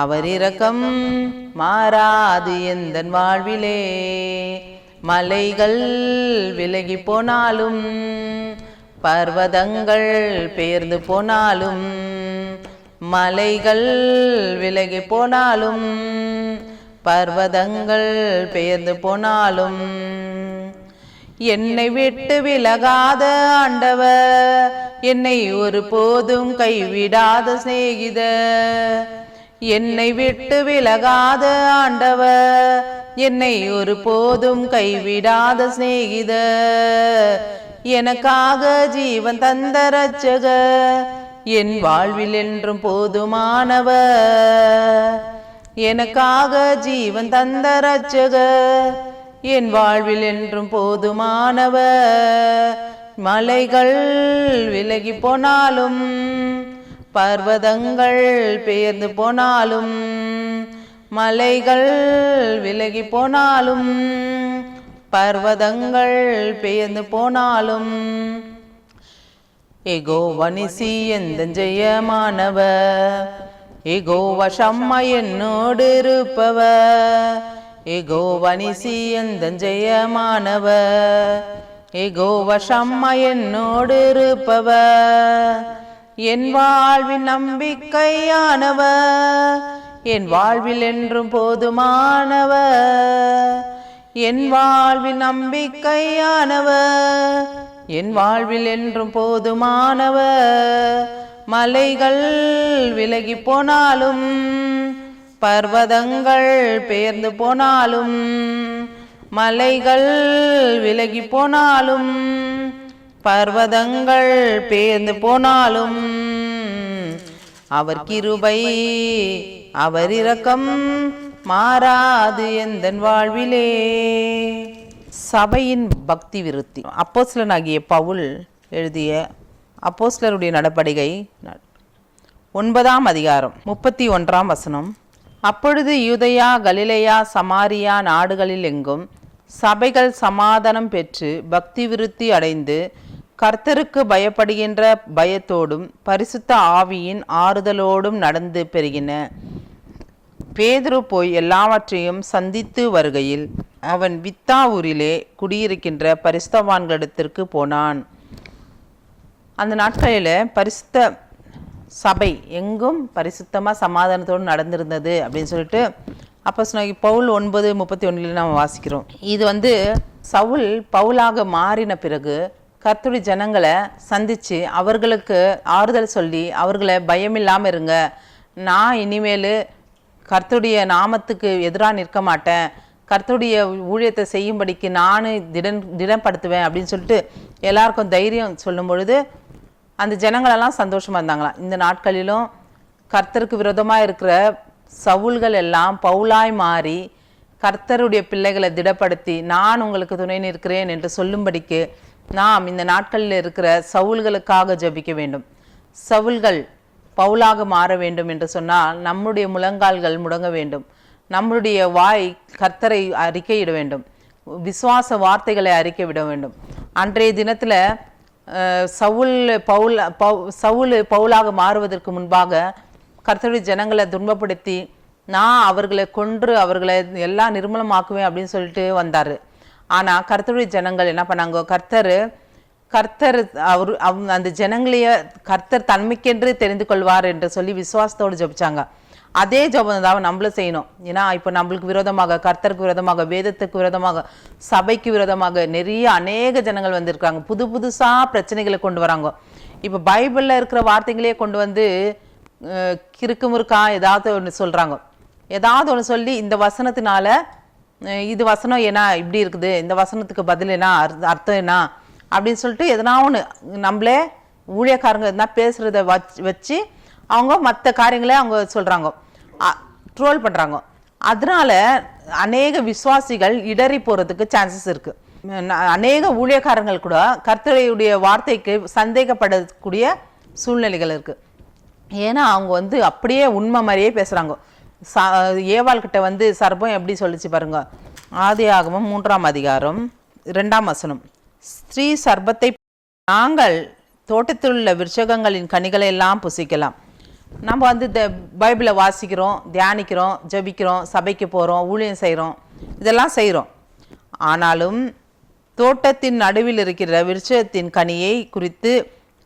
அவர் இரக்கம் மாறாது எந்த வாழ்விலே. மலைகள் விலகி போனாலும் பர்வதங்கள் பெயர்ந்து போனாலும் மலைகள் விலகி போனாலும் பர்வதங்கள் பெயர்ந்து போனாலும் என்னை விட்டு விலகாத ஆண்டவர் என்னை ஒரு போதும் கைவிடாத சிநேகித என்னை விட்டு விலகாத ஆண்டவர். என்னை ஒரு போதும் கைவிடாத சிநேகித எனக்காக ஜீவன் தந்த ரச்சக என் வாழ்வில் என்றும் போதுமானவர். எனக்காக ஜீவன் தந்த ரச்சக என் வாழ்வில் என்றும் போதுமானவர். மலைகள் விலகி போனாலும் பர்வதங்கள் பெயர்ந்து போனாலும் மலைகள் விலகி போனாலும் பர்வதங்கள் பெயர்ந்து போனாலும் எகோ வனிசி எந்த ஜெயமானவ எகோ வசம்மா என்னோடு இருப்பவ எகோ வனிசி எந்த ஜெயமானவ எகோ வசம்மா என்னோடு இருப்பவ என் வாழ்வின் நம்பிக்கையானவ என் வாழ்வில் என்றும் போதுமானவ என் வாழ்வின் நம்பிக்கையானவ என் வாழ்வில் என்றும் போதுமானவ மலைகள் விலகி போனாலும் பர்வதங்கள் பெயர்ந்து போனாலும் மலைகள் விலகி போனாலும் பர்வதங்கள் பேர்ந்து போனாலும் அவர் கிருபை அவர் இரக்கம் மாறாது எந்த வாழ்விலே. சபையின் பக்தி விருத்தி. அப்போஸ்லனாகிய பவுல் எழுதிய அப்போஸ்லருடைய நடபடிகை ஒன்பதாம் அதிகாரம் முப்பத்தி ஒன்றாம் வசனம். அப்பொழுது யூதயா கலிலேயா சமாரியா நாடுகளில் எங்கும் சபைகள் சமாதானம் பெற்று பக்தி விருத்தி அடைந்து கர்த்தருக்கு பயப்படுகின்ற பயத்தோடும் பரிசுத்த ஆவியின் ஆறுதலோடும் நடந்து பெருகின. பேதுரு போய் எல்லாவற்றையும் சந்தித்து வருகையில் அவன் வித்தா ஊரிலே குடியிருக்கின்ற பரிசுத்தவான்களிடத்திற்கு போனான். அந்த நாட்களில் பரிசுத்த சபை எங்கும் பரிசுத்தமாக சமாதானத்தோடு நடந்திருந்தது அப்படின்னு சொல்லிட்டு அப்போ சொன்ன பவுல் ஒன்பது முப்பத்தி ஒன்றில் நம்ம வாசிக்கிறோம். இது வந்து சவுல் பவுலாக மாறின பிறகு கர்த்தருடைய ஜனங்களை சந்தித்து அவர்களுக்கு ஆறுதல் சொல்லி அவர்களை பயமில்லாமல் இருங்க. நான் இனிமேல் கர்த்துடைய நாமத்துக்கு எதிராக நிற்க மாட்டேன். கர்த்துடைய ஊழியத்தை செய்யும்படிக்கு நான் திடன் திடப்படுத்துவேன் அப்படின்னு சொல்லிட்டு எல்லாருக்கும் தைரியம் சொல்லும் பொழுது அந்த ஜனங்களெல்லாம் சந்தோஷமாக இருந்தாங்களாம். இந்த நாட்களிலும் கர்த்தருக்கு விரோதமாக இருக்கிற சவுல்கள் எல்லாம் பவுலாய் மாறி கர்த்தருடைய பிள்ளைகளை திடப்படுத்தி நான் உங்களுக்கு துணை நிற்கிறேன் என்று சொல்லும்படிக்கு நாம் இந்த நாட்களில் இருக்கிற சவுல்களுக்காக ஜெபிக்க வேண்டும். சவுல்கள் பவுலாக மாற வேண்டும் என்று சொன்னால் நம்முடைய முழங்கால்கள் முடங்க வேண்டும். நம்முடைய வாய் கர்த்தரை அறிக்கையிட வேண்டும். விசுவாச வார்த்தைகளை அறிக்கை விட வேண்டும். அன்றைய தினத்தில் சவுல் பவுல் பவு சவுல் பவுலாக மாறுவதற்கு முன்பாக கர்த்தருடைய ஜனங்களை துன்பப்படுத்தி நான் அவர்களை கொன்று அவர்களை எல்லாம் நிர்மூலமாக்குவேன் அப்படின்னு சொல்லிட்டு வந்தார். ஆனால் கர்த்தருடைய ஜனங்கள் என்ன பண்ணாங்க? கர்த்தர் கர்த்தர் அவர் அவங்க அந்த ஜனங்களைய கர்த்தர் தன்மைக்கென்று தெரிந்து கொள்வார் என்று சொல்லி விசுவாசத்தோடு ஜபிச்சாங்க. அதே ஜபம் தான் நம்மளும் செய்யணும். ஏன்னா இப்போ நம்மளுக்கு விரோதமாக கர்த்தருக்கு விரோதமாக வேதத்துக்கு விரோதமாக சபைக்கு விரோதமாக நிறைய அநேக ஜனங்கள் வந்திருக்காங்க. புது புதுசாக பிரச்சனைகளை கொண்டு வராங்க. இப்போ பைபிளில் இருக்கிற வார்த்தைகளே கொண்டு வந்து கிறுக்கு முறுக்கா ஏதாவது ஒன்று சொல்கிறாங்க ஏதாவது ஒன்று சொல்லி இந்த வசனத்தினால இது வசனம் என்ன இப்படி இருக்குது இந்த வசனத்துக்கு பதில் என்ன அர்த்த- அர்த்தம் என்ன அப்படின்னு சொல்லிட்டு எதனா ஒன்று நம்மளே ஊழியக்காரங்க எதனா பேசுகிறத வச்சு வச்சு அவங்க மற்ற காரியங்களே அவங்க சொல்கிறாங்க ட்ரோல் பண்ணுறாங்க அதனால அநேக விசுவாசிகள் இடறி போகிறதுக்கு சான்சஸ் இருக்குது அநேக ஊழியக்காரங்கள் கூட கர்த்தரையுடைய வார்த்தைக்கு சந்தேகப்படக்கூடிய சூழ்நிலைகள் இருக்குது ஏன்னா அவங்க வந்து அப்படியே உண்மை மாதிரியே பேசுகிறாங்க சா ஏவாள் வந்து சர்பம் எப்படி சொல்லிச்சு பாருங்க. ஆதி ஆகமம் மூன்றாம் அதிகாரம் இரண்டாம் வசனம். ஸ்ரீ சர்பத்தை நாங்கள் தோட்டத்தில் உள்ள விருஷகங்களின் கனிகளை எல்லாம் புசிக்கலாம். நம்ம வந்து இந்த பைபிளை வாசிக்கிறோம் தியானிக்கிறோம் ஜெபிக்கிறோம் சபைக்கு போகிறோம் ஊழியம் செய்கிறோம் இதெல்லாம் செய்கிறோம் ஆனாலும் தோட்டத்தின் நடுவில் இருக்கிற விருட்சத்தின் கனியை குறித்து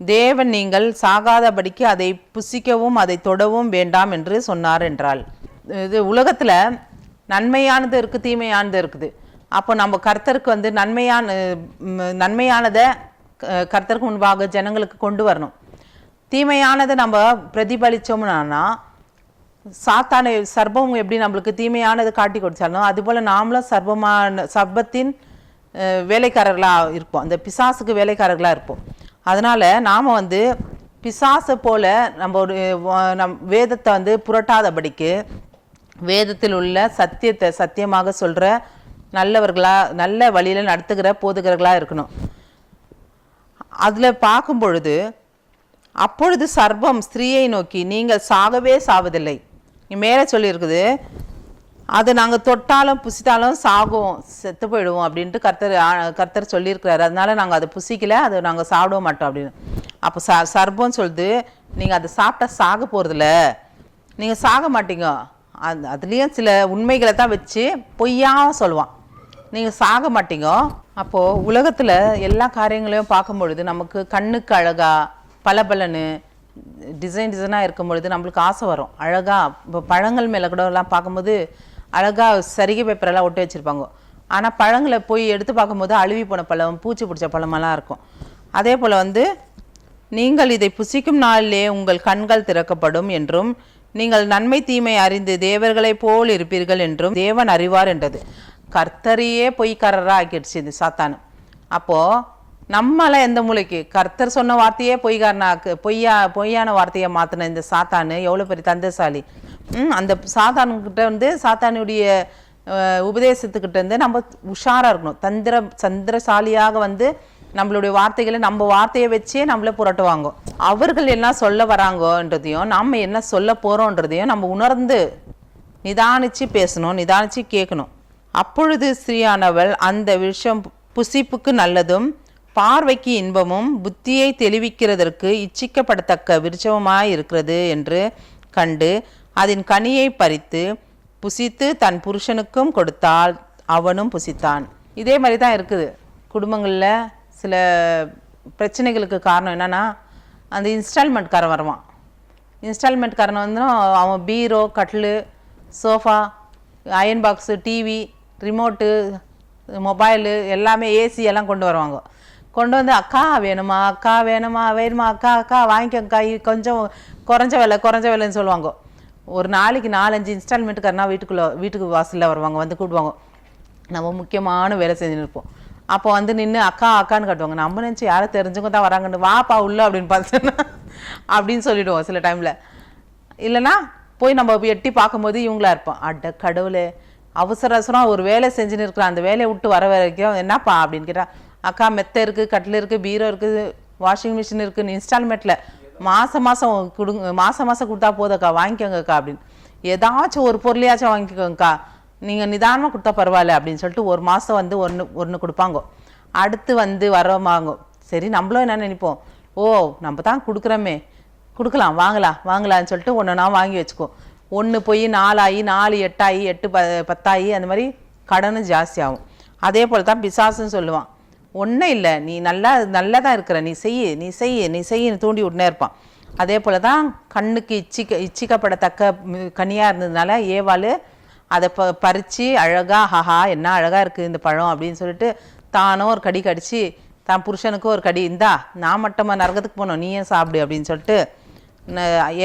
தேவன் நீங்கள் சாகாதபடிக்கு அதை புசிக்கவும் அதை தொடவும் வேண்டாம் என்று சொன்னார் என்றாள். இது உலகத்தில் நன்மையானது இருக்குது தீமையானது இருக்குது. அப்போ நம்ம கர்த்தருக்கு வந்து நன்மையான நன்மையானதை க- கர்த்தருக்கு முன்பாக ஜனங்களுக்கு கொண்டு வரணும். தீமையானதை நம்ம பிரதிபலித்தோம்னா சாத்தானை சர்பம் எப்படி நம்மளுக்கு தீமையானது காட்டி கொடுத்தாலும் அதுபோல் நாமளும் சர்பமான சர்பத்தின் வேலைக்காரர்களாக இருப்போம். அந்த பிசாசுக்கு வேலைக்காரர்களாக இருப்போம். அதனால் நாம் வந்து பிசாசை போல நம்ம ஒரு நம் வேதத்தை வந்து புரட்டாதபடிக்கு வேதத்தில் உள்ள சத்தியத்தை சத்தியமாக சொல்கிற நல்லவர்களாக நல்ல வழியில் நடத்துகிற போதுகிறவர்களாக இருக்கணும். அதில் பார்க்கும் பொழுது அப்பொழுது சர்வம் ஸ்திரீயை நோக்கி நீங்கள் சாகவே சாவதில்லை. மேலே சொல்லியிருக்குது அது நாங்கள் தொட்டாலும் புசித்தாலும் சாகும் செத்து போயிடுவோம் அப்படின்ட்டு கர்த்தர் கர்த்தர் சொல்லியிருக்கிறாரு. அதனால நாங்கள் அதை புசிக்கல அதை நாங்கள் சாப்பிட மாட்டோம் அப்படின்னு. அப்போ ச சர்பம் சொல்லுது நீங்கள் அதை சாப்பிட்டா சாக போகிறதில்ல நீங்கள் சாக மாட்டீங்க. அது அதுலேயும் சில உண்மைகளை தான் வச்சு பொய்யாக சொல்லுவான். நீங்கள் சாக மாட்டீங்க. அப்போது உலகத்தில் எல்லா காரியங்களையும் பார்க்கும் பொழுது நமக்கு கண்ணுக்கு அழகாக பளபளன்னு டிசைன் டிசைனாக இருக்கும் பொழுது நம்மளுக்கு ஆசை வரும். அழகாக இப்போ பழங்கள் மேலே கூட எல்லாம் பார்க்கும்போது அழகாக சரிகை பேப்பரெல்லாம் ஒட்டி வச்சுருப்பாங்க. ஆனால் பழங்களை போய் எடுத்து பார்க்கும்போது அழுவி போன பழம் பூச்சி பிடிச்ச பழமெல்லாம் இருக்கும். அதே போல் வந்து நீங்கள் இதை புசிக்கும் நாளிலே உங்கள் கண்கள் திறக்கப்படும் என்றும் நீங்கள் நன்மை தீமை அறிந்து தேவர்களைப் போல் இருப்பீர்கள் என்றும் தேவன் அறிவார் என்றது. கர்த்தரையே பொய்க்காரராக ஆக்கிடுச்சு இந்த சாத்தானு. அப்போது நம்மளாம் எந்த மூளைக்கு கர்த்தர் சொன்ன வார்த்தையே பொய்காரனாக்கு பொய்யா பொய்யான வார்த்தையை மாற்றின இந்த சாத்தானு எவ்வளோ பெரிய தந்தசாலி. ம், அந்த சாத்தானுக்கிட்ட வந்து சாத்தானுடைய உபதேசத்துக்கிட்ட வந்து நம்ம உஷாராக இருக்கணும். தந்திர சந்திரசாலியாக வந்து நம்மளுடைய வார்த்தைகளை நம்ம வார்த்தையை வச்சே நம்மள புரட்டுவாங்க. அவர்கள் என்ன சொல்ல வராங்கன்றதையும் நம்ம என்ன சொல்ல போகிறோன்றதையும் நம்ம உணர்ந்து நிதானித்து பேசணும் நிதானித்து கேட்கணும். அப்பொழுது ஸ்ரீயானவள் அந்த விஷம் புசிப்புக்கு நல்லதும் பார்வைக்கு இன்பமும் புத்தியை தெளிவிக்கிறதற்கு இச்சிக்கப்படத்தக்க விருட்சமாய் இருக்கிறது என்று கண்டு அதன் கனியை பறித்து புசித்து தன் புருஷனுக்கும் கொடுத்தால் அவனும் புசித்தான். இதே மாதிரி தான் இருக்குது. குடும்பங்களில் சில பிரச்சனைகளுக்கு காரணம் என்னன்னா அந்த இன்ஸ்டால்மெண்ட்காரன் வருவான். இன்ஸ்டால்மெண்ட்காரன் வந்து அவன் பீரோ கட்டில் sofa iron box TV remote mobile எல்லாமே ஏசி எல்லாம் கொண்டு வருவாங்க. கொண்டு வந்து அக்கா வேணுமா? அக்கா வேணுமா? வேணுமா? அக்கா அக்கா வாங்கிக்கோக்கா கொஞ்சம் குறைஞ்ச விலை குறைஞ்ச விலைன்னு சொல்லுவாங்க. ஒரு நாளைக்கு நாலஞ்சு இன்ஸ்டால்மெண்ட்டுக்காரனா வீட்டுக்குள்ளே வீட்டுக்கு வாசலில் வருவாங்க வந்து கூப்பிடுவாங்க. நம்ம முக்கியமான வேலை செஞ்சுன்னு இருப்போம். அப்போ வந்து நின்று அக்கா அக்கான்னு கட்டுவாங்க. நம்ம நினச்சி யாரை தெரிஞ்சவங்க தான் வராங்கன்னு வாப்பா உள்ள அப்படின்னு பார்த்தோன்னா அப்படின்னு சொல்லிவிடுவோம் சில டைமில் இல்லைன்னா போய் நம்ம எட்டி பார்க்கும்போது இவங்களா இருப்போம். அட கடவுளே அவசர அவசரம் ஒரு வேலை செஞ்சுன்னு இருக்கிற அந்த வேலையை விட்டு வர வரைக்கும் என்னப்பா அப்படின்னு கேட்டால் அக்கா மெத்தை இருக்குது கட்டில் இருக்குது பீரோ இருக்குது வாஷிங் மிஷின் இருக்குது இன்ஸ்டால்மெண்ட்டில் மாதம் மாதம் கொடுங்க மாதம் மாதம் கொடுத்தா போதக்கா வாங்கிக்கோங்கக்கா அப்படின்னு. ஏதாச்சும் ஒரு பொருளையாச்சும் வாங்கிக்கோங்கக்கா. நீங்கள் நிதானமாக கொடுத்தா பரவாயில்ல அப்படின்னு சொல்லிட்டு ஒரு மாதம் வந்து ஒன்று ஒன்று கொடுப்பாங்க. அடுத்து வந்து வரமாங்க. சரி நம்மளும் என்ன நினைப்போம்? ஓ நம்ம தான் கொடுக்குறோமே. கொடுக்கலாம் வாங்கலாம் வாங்கலாம்னு சொல்லிட்டு ஒன்று நான் வாங்கி வச்சுக்கோ ஒன்று போய் நாலாகி நாலு எட்டாகி எட்டு ப பத்தாகி அந்த மாதிரி கடனும் ஜாஸ்தி ஆகும். அதே போல் தான் பிசாசுன்னு சொல்லுவான். ஒன்றும் இல்லை நீ நல்லா நல்லா தான் இருக்கிற நீ செய் நீ செய் நீ செய்யின்னு தூண்டி விட்டுனே இருப்பான். அதே போல் தான் கண்ணுக்கு இச்சிக்க இச்சிக்கப்படத்தக்க கனியாக இருந்ததுனால ஏவாள் அதை ப பறித்து அழகா ஹஹா என்ன அழகாக இருக்குது இந்த பழம் அப்படின்னு சொல்லிட்டு தானும் ஒரு கடி கடித்து தான் புருஷனுக்கும் ஒரு கடி இந்தா நான் மட்டுமா நரகத்துக்கு போனோம் நீ ஏன் சாப்பிடு அப்படின்னு சொல்லிட்டு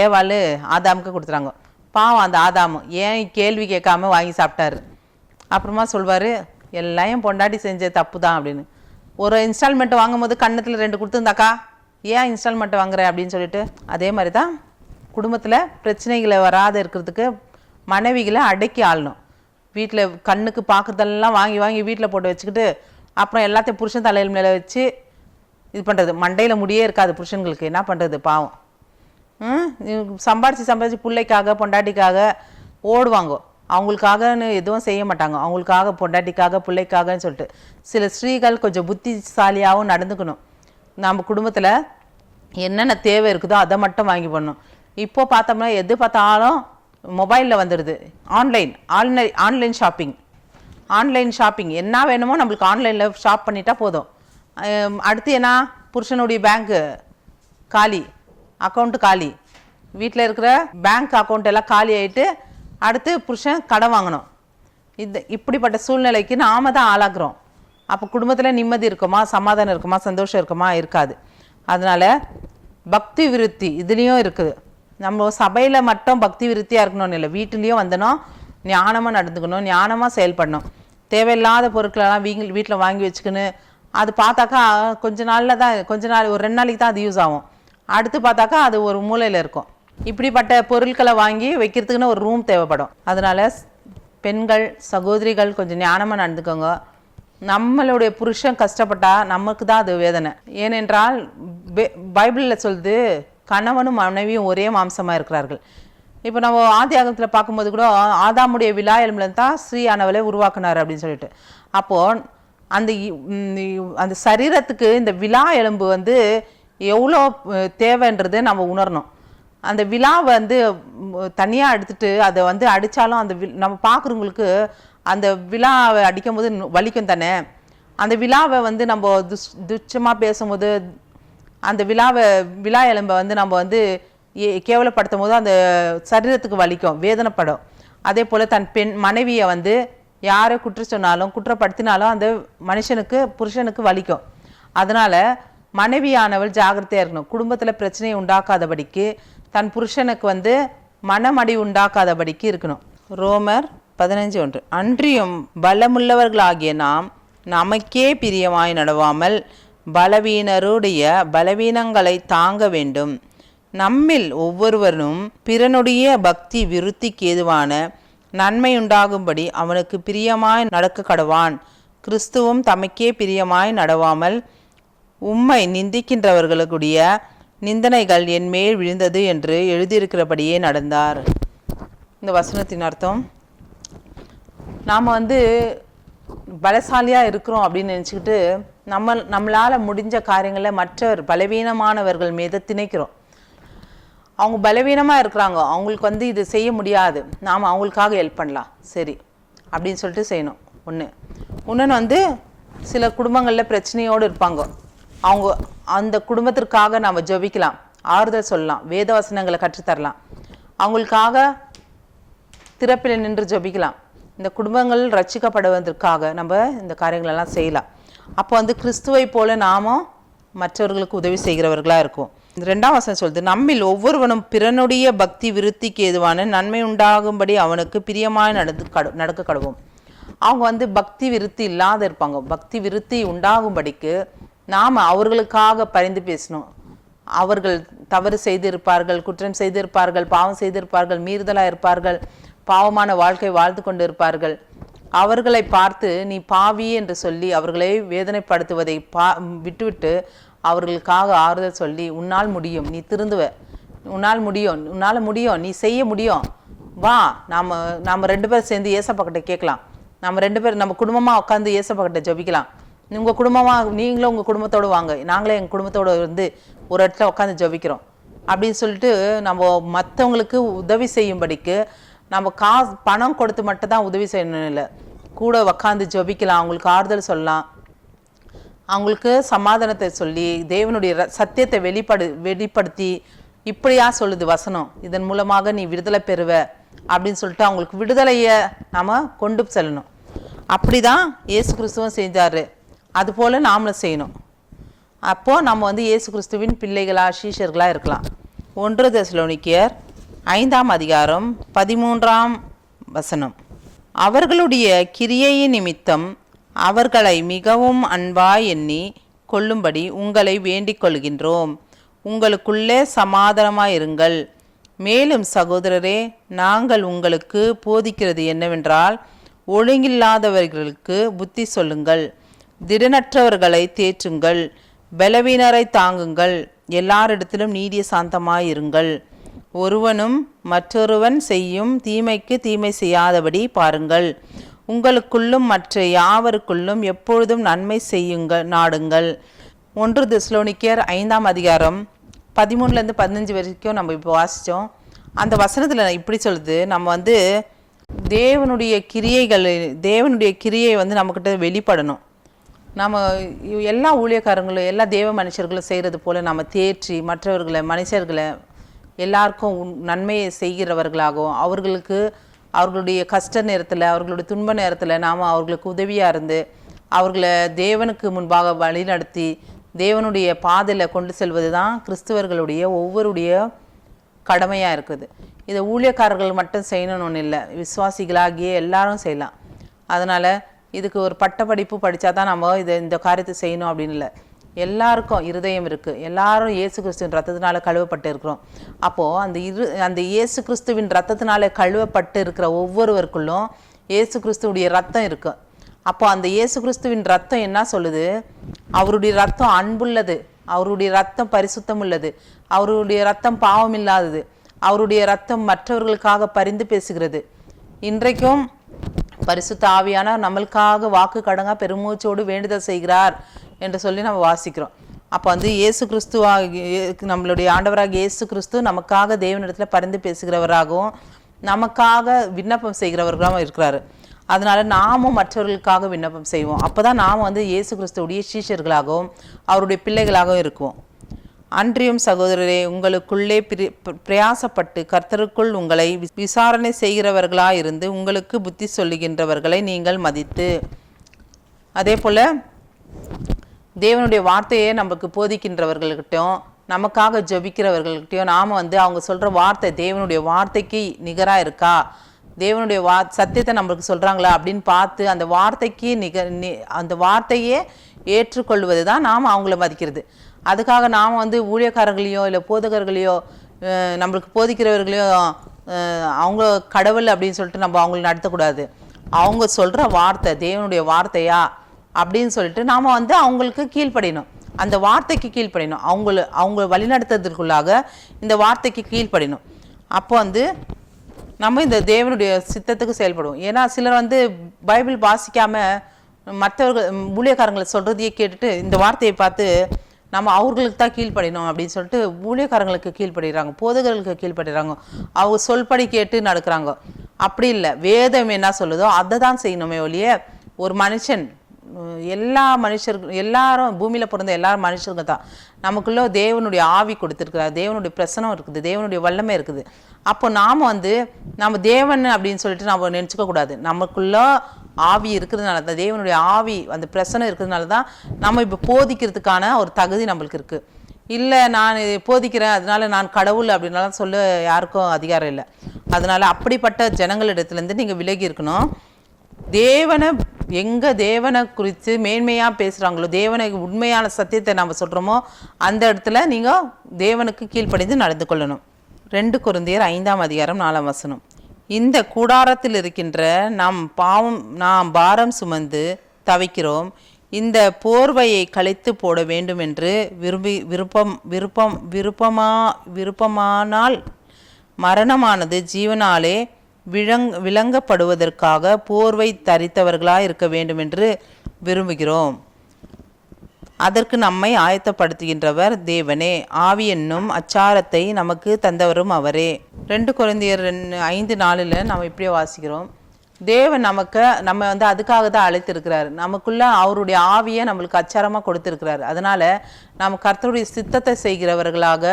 ஏவாள் ஆதாமுக்கு கொடுத்துறாங்க பாவம் அந்த ஆதாமு ஏன் கேள்வி கேட்காம வாங்கி சாப்பிட்டாரு. அப்புறமா சொல்வார் எல்லாம் என் பொண்டாட்டி செஞ்ச தப்பு தான் அப்படின்னு. ஒரு இன்ஸ்டால்மெண்ட் வாங்கும்போது கன்னத்தில் ரெண்டு கொடுத்துருந்தாக்கா ஏன் இன்ஸ்டால்மெண்ட் வாங்குற? அப்படின்னு சொல்லிட்டு அதே மாதிரி தான் குடும்பத்தில் பிரச்சனைகளை வராத இருக்கிறதுக்கு மனைவிகளை அடக்கி ஆளணும். வீட்டில் கண்ணுக்கு பார்க்குறதெல்லாம் வாங்கி வாங்கி வீட்டில் போட்டு வச்சுக்கிட்டு அப்புறம் எல்லாத்தையும் புருஷன் தலையில் மேலே வச்சு இது பண்ணுறது மண்டையில் முடியே இருக்காது புருஷன்களுக்கு. என்ன பண்ணுறது பாவம். சம்பாரித்து சம்பாரித்து பிள்ளைக்காக பொண்டாட்டிக்காக ஓடுவாங்க. அவங்களுக்காகன்னு எதுவும் செய்ய மாட்டாங்க. அவங்களுக்காக பொண்டாட்டிக்காக பிள்ளைக்காகன்னு சொல்லிட்டு. சில ஸ்ரீகள் கொஞ்சம் புத்திசாலியாகவும் நடந்துக்கணும். நம்ம குடும்பத்தில் என்னென்ன தேவை இருக்குதோ அதை மட்டும் வாங்கி பண்ணணும். இப்போ பார்த்தோம்னா எது பார்த்தாலும் மொபைலில் வந்துடுது online online online shopping online shopping என்ன வேணுமோ நம்மளுக்கு ஆன்லைனில் ஷாப் பண்ணிட்டா போதும். அடுத்து என்ன? புருஷனுடைய பேங்க்கு காலி. அக்கௌண்ட்டு காலி. வீட்டில் இருக்கிற பேங்க் அக்கௌண்ட் எல்லாம் காலி ஆயிட்டு அடுத்து புருஷன் கடன் வாங்கணும். இந்த இப்படிப்பட்ட சூழ்நிலைக்கு நாம் தான் ஆளாகிறோம். அப்போ குடும்பத்தில் நிம்மதி இருக்குமா? சமாதானம் இருக்குமா? சந்தோஷம் இருக்குமா? இருக்காது. அதனால் பக்தி விருத்தி இதுலேயும் இருக்குது. நம்ம சபையில் மட்டும் பக்தி விருத்தியாக இருக்கணும்னு இல்லை. வீட்டுலேயும் வந்தனும் ஞானமாக நடந்துக்கணும். ஞானமாக செயல்படணும் தேவையில்லாத பொருட்களெல்லாம் வீங்க வீட்டில் வாங்கி வச்சுக்கின்னு அது பார்த்தாக்கா கொஞ்ச நாளில் தான் கொஞ்ச நாள் ஒரு ரெண்டு நாளைக்கு தான் அது யூஸ் ஆகும். அடுத்து பார்த்தாக்கா அது ஒரு மூலையில் இருக்கும். இப்படிப்பட்ட பொருட்களை வாங்கி வைக்கிறதுக்குன்னு ஒரு ரூம் தேவைப்படும். அதனால பெண்கள் சகோதரிகள் கொஞ்சம் ஞானமாக நடந்துக்கோங்க. நம்மளுடைய புருஷன் கஷ்டப்பட்டால் நமக்கு தான் அது வேதனை. ஏனென்றால் பே- பைபிளில் சொல்லுது கணவனும் மனைவியும் ஒரே மாம்சமாக இருக்கிறார்கள். இப்போ நம்ம ஆதி பார்க்கும்போது கூட ஆதாமுடைய விழா எலும்புல தான் ஸ்ரீயானவளை உருவாக்குனார் அப்படின்னு சொல்லிட்டு. அப்போது அந்த இ- அந்த சரீரத்துக்கு இந்த விழா எலும்பு வந்து எவ்வளோ தேவைன்றது நம்ம உணரணும். அந்த விழாவை வந்து தனியாக எடுத்துட்டு அதை வந்து அடித்தாலும் அந்த நம்ம பார்க்குறவங்களுக்கு அந்த விழாவை அடிக்கும்போது நு- வலிக்கும் தானே? அந்த விழாவை வந்து நம்ம துஷ் துச்சமாக பேசும்போது அந்த விழாவை விழா எலும்பை வந்து நம்ம வந்து ஏ- கேவலப்படுத்தும் போது அந்த சரீரத்துக்கு வலிக்கும் வேதனைப்படும். அதே போல் தன் பெண் மனைவியை வந்து யாரை குற்ற சொன்னாலும் குற்றப்படுத்தினாலும் அந்த மனுஷனுக்கு புருஷனுக்கு வலிக்கும். அதனால் மனைவியானவள் ஜாகிரதையாக இருக்கணும். குடும்பத்தில் பிரச்சனையை உண்டாக்காதபடிக்கு தன் புருஷனுக்கு வந்து மனமடி உண்டாக்காதபடிக்கு இருக்கணும். ரோமர் பதினஞ்சு ஒன்று. அன்றியும் பலமுள்ளவர்களாகிய நாம் நமக்கே பிரியமாய் நடவாமல் பலவீனருடைய பலவீனங்களை தாங்க வேண்டும். நம்மில் ஒவ்வொருவரும் பிறனுடைய பக்தி விருத்திக்கு ஏதுவான நன்மை உண்டாகும்படி அவனுக்கு பிரியமாய் நடக்க கடவான் கிறிஸ்துவும் தமக்கே பிரியமாய் நடவாமல் உம்மை நிந்திக்கின்றவர்களுடைய நிந்தனைகள் என் மேல் விழுந்தது என்று எழுதியிருக்கிறபடியே நடந்தார். இந்த வசனத்தின் அர்த்தம் நாம் வந்து பலசாலியாக இருக்கிறோம் அப்படின்னு நினச்சிக்கிட்டு நம்ம நம்மளால் முடிஞ்ச காரியங்களை மற்றவர் பலவீனமானவர்கள் மீது திணைக்கிறோம். அவங்க பலவீனமாக இருக்கிறாங்க. அவங்களுக்கு வந்து இது செய்ய முடியாது. நாம் அவங்களுக்காக ஹெல்ப் பண்ணலாம். சரி. அப்படின்னு சொல்லிட்டு செய்யணும். ஒன்று இன்னொன்று வந்து சில குடும்பங்களில் பிரச்சனையோடு இருப்பாங்க. அவங்க அந்த குடும்பத்திற்காக நாம் ஜபிக்கலாம். ஆறுதல் சொல்லலாம். வேத வசனங்களை கற்றுத்தரலாம். அவங்களுக்காக திறப்பில் நின்று ஜபிக்கலாம். இந்த குடும்பங்கள் ரட்சிக்கப்படுவதற்காக நம்ம இந்த காரியங்களெல்லாம் செய்யலாம். அப்போ வந்து கிறிஸ்துவை போல நாமும் மற்றவர்களுக்கு உதவி செய்கிறவர்களாக இருக்கும். இந்த ரெண்டாம் வசனம் சொல்லுது நம்மில் ஒவ்வொருவனும் பிறனுடைய பக்தி விருத்திக்கு ஏதுவான நன்மை உண்டாகும்படி அவனுக்கு பிரியமாய் நடந்து கடு நடக்க கடவும் அவங்க வந்து பக்தி விருத்தி இல்லாத இருப்பாங்க. பக்தி விருத்தி உண்டாகும்படிக்கு நாம் அவர்களுக்காக பரிந்து பேசணும். அவர்கள் தவறு செய்திருப்பார்கள் குற்றம் செய்திருப்பார்கள் பாவம் செய்திருப்பார்கள் மீறுதலாக இருப்பார்கள் பாவமான வாழ்க்கை வாழ்ந்து கொண்டிருப்பார்கள். அவர்களை பார்த்து நீ பாவி என்று சொல்லி அவர்களை வேதனைப்படுத்துவதை பா விட்டுவிட்டு அவர்களுக்காக ஆறுதல் சொல்லி உன்னால் முடியும் நீ திருந்துவ. உன்னால் முடியும் உன்னால் முடியும் நீ செய்ய முடியும். வா நாம் நாம் ரெண்டு பேரும் சேர்ந்து ஏசப்பாக்கிட்ட கேட்கலாம். நம்ம ரெண்டு பேரும் நம்ம குடும்பமாக உட்காந்து ஏசப்பா ஜபிக்கலாம். உங்கள் குடும்பமாக நீங்களும் உங்கள் குடும்பத்தோடு வாங்க. நாங்களே எங்கள் குடும்பத்தோடு வந்து ஒரு இடத்துல உட்காந்து ஜபிக்கிறோம். அப்படின்னு சொல்லிட்டு நம்ம மற்றவங்களுக்கு உதவி செய்யும்படிக்கு நம்ம காசு பணம் கொடுத்து மட்டும் தான் உதவி செய்யணும் இல்லை. கூட உக்காந்து ஜபிக்கலாம் அவங்களுக்கு ஆறுதல் சொல்லலாம். அவங்களுக்கு சமாதானத்தை சொல்லி தேவனுடைய சத்தியத்தை வெளிப்படு வெளிப்படுத்தி இப்படியா சொல்லுது வசனம். இதன் மூலமாக நீ விடுதலை பெறுவ அப்படின்னு சொல்லிட்டு அவங்களுக்கு விடுதலையை நாம் கொண்டு செல்லணும். அப்படி தான் இயேசு கிறிஸ்துவும் செஞ்சார். அதுபோல் நாமளும் செய்யணும். அப்போது நம்ம வந்து இயேசு கிறிஸ்துவின் பிள்ளைகளாக சீஷர்களாக இருக்கலாம். ஒன்று தசலோனிக்கியர் ஐந்தாம் அதிகாரம் பதிமூன்றாம் வசனம். அவர்களுடைய கிரியையின் நிமித்தம் அவர்களை மிகவும் அன்பாய் எண்ணி கொள்ளும்படி உங்களை வேண்டிக் கொள்கின்றோம். உங்களுக்குள்ளே சமாதானமாயிருங்கள் மேலும் சகோதரரே நாங்கள் உங்களுக்கு போதிக்கிறது என்னவென்றால் ஒழுங்கில்லாதவர்களுக்கு புத்தி சொல்லுங்கள். திடனற்றவர்களை தேற்றுங்கள். பலவீனரை தாங்குங்கள். எல்லாரிடத்திலும் நீடிய சாந்தமாயிருங்கள் ஒருவனும் மற்றொருவன் செய்யும் தீமைக்கு தீமை செய்யாதபடி பாருங்கள். உங்களுக்குள்ளும் மற்ற யாவருக்குள்ளும் எப்பொழுதும் நன்மை செய்யுங்கள் நாடுங்கள். ஒன்று திஸ்லோனிக்கியர் ஐந்தாம் அதிகாரம் பதிமூணுலேருந்து பதினஞ்சு வரைக்கும் நம்ம இப்போ வாசித்தோம். அந்த வசனத்தில் இப்படி சொல்லுது. நம்ம வந்து தேவனுடைய கிரியைகள் தேவனுடைய கிரியை வந்து நம்மக்கிட்ட வெளிப்படணும். நம்ம எல்லா ஊழியக்காரங்களும் எல்லா தேவ மனுஷர்களும் செய்கிறது போல் நம்ம தேற்றி மற்றவர்களை மனுஷர்களை எல்லாருக்கும் உன்- நன்மையை செய்கிறவர்களாகவும் அவர்களுக்கு அவர்களுடைய கஷ்ட நேரத்தில் அவர்களுடைய துன்ப நேரத்தில் நாம் அவர்களுக்கு உதவியாக இருந்து அவர்களை தேவனுக்கு முன்பாக வழிநடத்தி தேவனுடைய பாதையில் கொண்டு செல்வது தான் கிறிஸ்துவர்களுடைய ஒவ்வொருடைய கடமையாக இருக்குது. இதை ஊழியக்காரர்கள் மட்டும் செய்யணும்னு ஒன்றும் இல்லை. விசுவாசிகளாகிய எல்லாரும் செய்யலாம். அதனால் இதுக்கு ஒரு பட்டப்படிப்பு படித்தா தான் நம்ம இதை இந்த காரியத்தை செய்யணும் அப்படின்னு இல்லை. எல்லாருக்கும் இருதயம் இருக்குது எல்லாரும் இயேசு கிறிஸ்துவின் ரத்தத்தினால கழுவப்பட்டு இருக்கிறோம். அப்போது அந்த இரு அந்த இயேசு கிறிஸ்துவின் ரத்தத்தினால கழுவப்பட்டு இருக்கிற ஒவ்வொருவருக்குள்ளும் இயேசு கிறிஸ்துவுடைய ரத்தம் இருக்கும் அப்போ அந்த இயேசு கிறிஸ்துவின் ரத்தம் என்ன சொல்லுது? அவருடைய ரத்தம் அன்புள்ளது. அவருடைய ரத்தம் பரிசுத்தம் உள்ளது அவருடைய ரத்தம் பாவம் இல்லாதது. அவருடைய ரத்தம் மற்றவர்களுக்காக பரிந்து பேசுகிறது. இன்றைக்கும் பரிசுத்த ஆவியான நம்மளுக்காக வாக்கு கடங்கா பெருமூச்சோடு வேண்டுதல் செய்கிறார். என்று சொல்லி நம்ம வாசிக்கிறோம். அப்போ வந்து இயேசு கிறிஸ்துவாக நம்மளுடைய ஆண்டவராக இயேசு கிறிஸ்து நமக்காக தேவனிடத்தில் பரிந்து பேசுகிறவராகவும் நமக்காக விண்ணப்பம் செய்கிறவர்களாகவும் இருக்கிறாரு. அதனால் நாமும் மற்றவர்களுக்காக விண்ணப்பம் செய்வோம். அப்பதான் நாம் வந்து இயேசு கிறிஸ்துவுடைய சீஷர்களாகவும் அவருடைய பிள்ளைகளாகவும் இருக்குவோம். அன்றியும் சகோதரரே உங்களுக்குள்ளே பிரி பிரயாசப்பட்டு கர்த்தருக்குள் உங்களை விசாரணை விசாரணை செய்கிறவர்களாயிருந்து உங்களுக்கு புத்தி சொல்லுகின்றவர்களை நீங்கள் மதித்து. அதே போல் தேவனுடைய வார்த்தையை நமக்கு போதிக்கின்றவர்கள்கிட்டையும் நமக்காக ஜபிக்கிறவர்கள்கிட்டையும் நாம் வந்து அவங்க சொல்கிற வார்த்தை தேவனுடைய வார்த்தைக்கு நிகராக இருக்கா? தேவனுடைய வா சத்தியத்தை நம்மளுக்கு சொல்கிறாங்களா அப்படின்னு பார்த்து அந்த வார்த்தைக்கு நிக நி அந்த வார்த்தையே ஏற்றுக்கொள்வது தான் நாம் அவங்கள மதிக்கிறது. அதுக்காக நாம் வந்து ஊழியக்காரர்களையோ இல்லை போதகர்களையோ நம்மளுக்கு போதிக்கிறவர்களையோ அவங்க கடவுள் அப்படின்னு சொல்லிட்டு நம்ம அவங்கள நடத்தக்கூடாது. அவங்க சொல்கிற வார்த்தை தேவனுடைய வார்த்தையா? அப்படின்னு சொல்லிட்டு நாம் வந்து அவங்களுக்கு கீழ்ப்படியணும். அந்த வார்த்தைக்கு கீழ்ப்படியணும். அவங்கள அவங்க வழிநடத்துறதுக்குள்ளாக இந்த வார்த்தைக்கு கீழ்ப்படியணும். அப்போ வந்து நம்ம இந்த தேவனுடைய சித்தத்துக்கு செயல்படுவோம். ஏன்னா சிலர் வந்து பைபிள் வாசிக்காம மற்றவர்கள் ஊழியக்காரங்களை சொல்கிறதையே கேட்டுட்டு இந்த வார்த்தையை பார்த்து நம்ம அவர்களுக்கு தான் கீழ்ப்படினோம் அப்படின்னு சொல்லிட்டு ஊழியக்காரங்களுக்கு கீழ்ப்படுகிறாங்க போதகர்களுக்கு கீழ்ப்படுகிறாங்க அவங்க சொல்படி கேட்டு நடக்கிறாங்க. அப்படி இல்லை. வேதம் என்ன சொல்லுதோ அதை தான் செய்யணுமே ஒழிய ஒரு மனுஷன் எல்லா மனுஷர்கள் எல்லாரும் பூமியில் பிறந்த எல்லா மனுஷருங்க தான். நமக்குள்ள தேவனுடைய ஆவி கொடுத்துருக்கிறார். தேவனுடைய பிரசனம் இருக்குது. தேவனுடைய வல்லமை இருக்குது. அப்போ நாம் வந்து நம்ம தேவன் அப்படின்னு சொல்லிட்டு நம்ம நினச்சிக்க கூடாது. ஆவி இருக்கிறதுனால தான் தேவனுடைய ஆவி அந்த பிரசனம் இருக்கிறதுனால தான் நம்ம இப்போ போதிக்கிறதுக்கான ஒரு தகுதி நம்மளுக்கு இருக்குது இல்லை நான் போதிக்கிறேன் அதனால நான் கடவுள் அப்படின்னாலும் சொல்ல யாருக்கும் அதிகாரம் இல்லை. அதனால் அப்படிப்பட்ட ஜனங்களிடத்துலேருந்து நீங்கள் விலகி இருக்கணும். தேவனை எங்கே தேவனை குறித்து மேன்மையாக பேசுகிறாங்களோ தேவனை உண்மையான சத்தியத்தை நாம் சொல்கிறோமோ அந்த இடத்துல நீங்கள் தேவனுக்கு கீழ்ப்படிந்து நடந்து கொள்ளணும். ரெண்டு குருந்தியர் ஐந்தாம் அதிகாரம் நாலாம் வசனம். இந்த கூடாரத்தில் இருக்கின்ற நாம் பாவம் நாம் பாரம் சுமந்து தவிக்கிறோம். இந்த போர்வையை கழித்து போட வேண்டும் என்று விரும்பி விருப்பம் விருப்பம் விருப்பமா விருப்பமானால் மரணமானது ஜீவனாலே விளங் விளங்கப்படுவதற்காக போர்வை தரித்தவர்களாக இருக்க வேண்டும் என்று விரும்புகிறோம். அதற்கு நம்மை ஆயத்தப்படுத்துகின்றவர் தேவனே. ஆவி என்னும் அச்சாரத்தை நமக்கு தந்தவரும் அவரே. ரெண்டு குழந்தையர் ஐந்து நாளில் நம்ம இப்படியே வாசிக்கிறோம். தேவன் நமக்கு நம்ம வந்து அதுக்காக தான் அழைத்திருக்கிறார். நமக்குள்ள அவருடைய ஆவியை நம்மளுக்கு அச்சாரமாக கொடுத்துருக்கிறார். அதனால் நாம் கர்த்தருடைய சித்தத்தை செய்கிறவர்களாக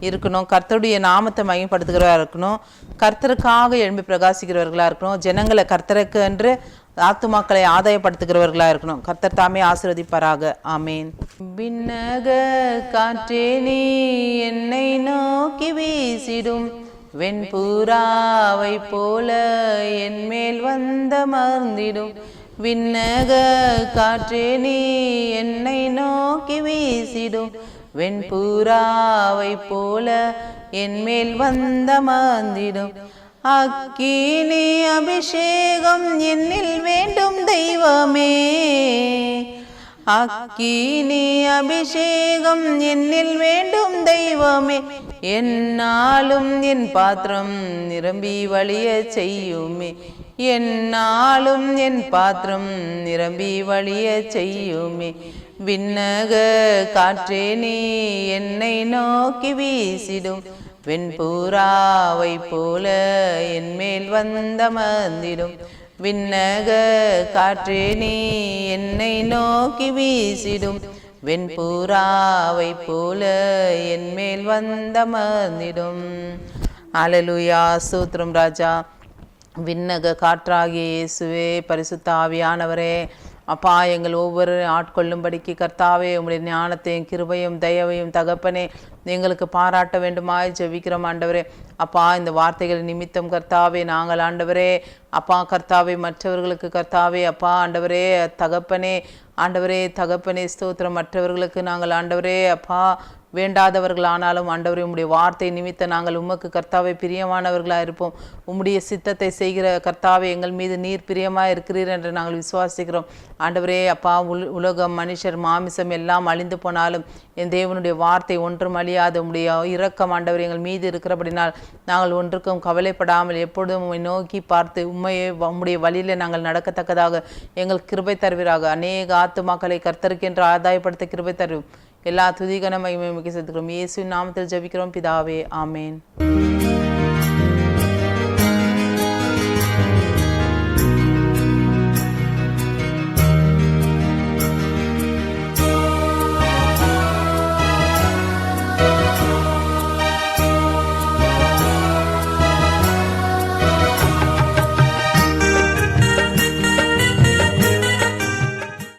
இருக்கணும். கர்த்தருடைய நாமத்தை மையப்படுத்துகிறவராக இருக்கணும். கர்த்தருக்காக எழும்பி பிரகாசிக்கிறவர்களாக இருக்கணும். ஜனங்களை கர்த்தருக்கு என்று ஆத்துமாக்களை ஆதாயப்படுத்துகிறவர்களாக இருக்கணும். கர்த்தர் தாமே ஆசிர்வதிப்பாராக. ஆமேன். விண்ணக காற்றே நீ என்னை நோக்கி வீசிடும். வெண்பூராவை போல என் மேல் வந்தமர்ந்திடும் விண்ணக காற்றே நீ என்னை நோக்கி வீசிடும். வெண்பூராவை போல என்மேல் மேல் வந்தமர்ந்திடும் அக்கினி அபிஷேகம் என்னில் வேண்டும் தெய்வமே. அக்கீனி அபிஷேகம் என்னில் வேண்டும் தெய்வமே. என்னாலும் என் பாத்திரம் நிரம்பி வழிய செய்யுமே. என்னாலும் என் பாத்திரம் நிரம்பி வழிய செய்யுமே. விண்ணக காற்றே நீ என்னை நோக்கி வீசிடும். வெண்பூராவை போல என் மேல் வந்தமர்ந்திடும். விண்ணக காற்றே நீ என்னை நோக்கி வீசிடும். வெண்பூராவை போல என் மேல் வந்தமர்ந்திடும். அலலுயா சூத்ரம் ராஜா. விண்ணக காற்றாகிய இயேசுவே பரிசுத்த ஆவியானவரே. அப்பா எங்கள் ஒவ்வொரு ஆட்கொள்ளும்படிக்கு கர்த்தாவே உங்களுடைய ஞானத்தையும் கிருபையும் தயவையும் தகப்பனே எங்களுக்கு பாராட்ட வேண்டுமாய் ஜெபிக்கிறோம் ஆண்டவரே. அப்பா இந்த வார்த்தைகள் நிமித்தம் கர்த்தாவே நாங்கள் ஆண்டவரே. அப்பா கர்த்தாவே மற்றவர்களுக்கு கர்த்தாவே அப்பா ஆண்டவரே தகப்பனே. ஆண்டவரே தகப்பனே ஸ்தோத்திரம் மற்றவர்களுக்கு நாங்கள் ஆண்டவரே. அப்பா வேண்டாதவர்கள் ஆனாலும் ஆண்டவரே உம்முடைய வார்த்தை நிமித்த நாங்கள் உமக்கு கர்த்தாவை பிரியமானவர்களாக இருப்போம். உம்முடைய சித்தத்தை செய்கிற கர்த்தாவை எங்கள் மீது நீர் பிரியமாக இருக்கிறீர் என்று நாங்கள் விசுவாசிக்கிறோம். ஆண்டவரே அப்பா உல் உலகம் மனுஷர் மாமிசம் எல்லாம் அழிந்து போனாலும் என் தேவனுடைய வார்த்தை ஒன்றும் அழியாத. உம்முடைய இரக்கம் ஆண்டவர் எங்கள் மீது இருக்கிறபடினால் நாங்கள் ஒன்றுக்கும் கவலைப்படாமல் எப்பொழுதும் உம்மை நோக்கி பார்த்து உண்மையை உம்முடைய வழியில் நாங்கள் நடக்கத்தக்கதாக எங்கள் கிருபை தருவீராக. அநேக ஆத்துமாக்களை கர்த்தருக்கென்று ஆதாயப்படுத்த கிருபை தருவோம். எல்லா துதிகன மகிமை மிக செலுத்துகிறோம் இயேசு நாமத்தில் ஜபிக்கிறோம். பிதாவே ஆமேன்.